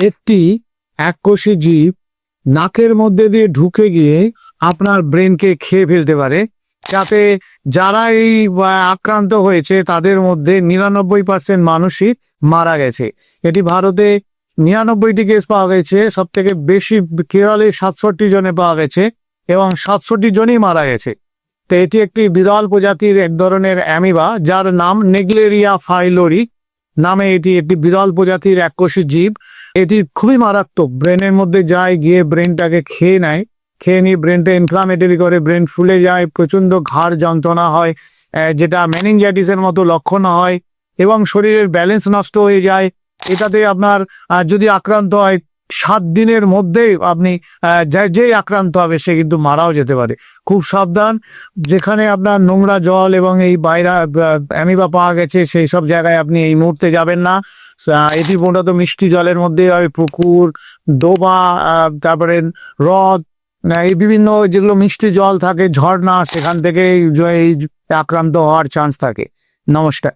একটি এককোষী জীব নাকের মধ্যে দিয়ে ঢুকে গিয়ে আপনার ব্রেনকে খেয়ে ফেলতে পারে। যাতে যারা এই আক্রান্ত হয়েছে, তাদের মধ্যে নিরানব্বই পার্সেন্ট মানুষই মারা গেছে। এটি ভারতে নিরানব্বইটি কেস পাওয়া গেছে সব থেকে বেশি কেরলে সাতষট্টি জনে পাওয়া গেছে এবং সাতষট্টি জনই মারা গেছে। তো এটি একটি বিরল প্রজাতির এক ধরনের অ্যামিবা, যার নাম নেগলেরিয়া ফাইলোরি। নামে এটি একটি বিরল প্রজাতির এককোষী জীব। এটি খুবই মারাত্মক। ব্রেনের মধ্যে যায়, গিয়ে ব্রেনটাকে খেয়ে নেয়। খেয়ে নিয়ে ব্রেনটা ইনফ্লামেটরি করে, ব্রেন ফুলে যায় প্রচণ্ড ঘাড় যন্ত্রণা হয় যেটা যেটা ম্যানিংজাইটিসের মতো লক্ষণ হয় এবং শরীরের ব্যালেন্স নষ্ট হয়ে যায়। এটাতে আপনার যদি আক্রান্ত হয় সাত দিনের মধ্যেই আপনি যেই আক্রান্ত হবে সে কিন্তু মারাও যেতে পারে। খুব সাবধান, যেখানে আপনার নোংরা জল এবং এই বাইরা অ্যামিবা পাওয়া গেছে, সেই সব জায়গায় আপনি এই মুহূর্তে যাবেন না। এটি মূলত মিষ্টি জলের মধ্যে হয়, পুকুর, ডোবা তারপরে হ্রদ এই বিভিন্ন যেগুলো মিষ্টি জল থাকে, ঝর্ণা, সেখান থেকে এই আক্রান্ত হওয়ার চান্স থাকে। নমস্কার।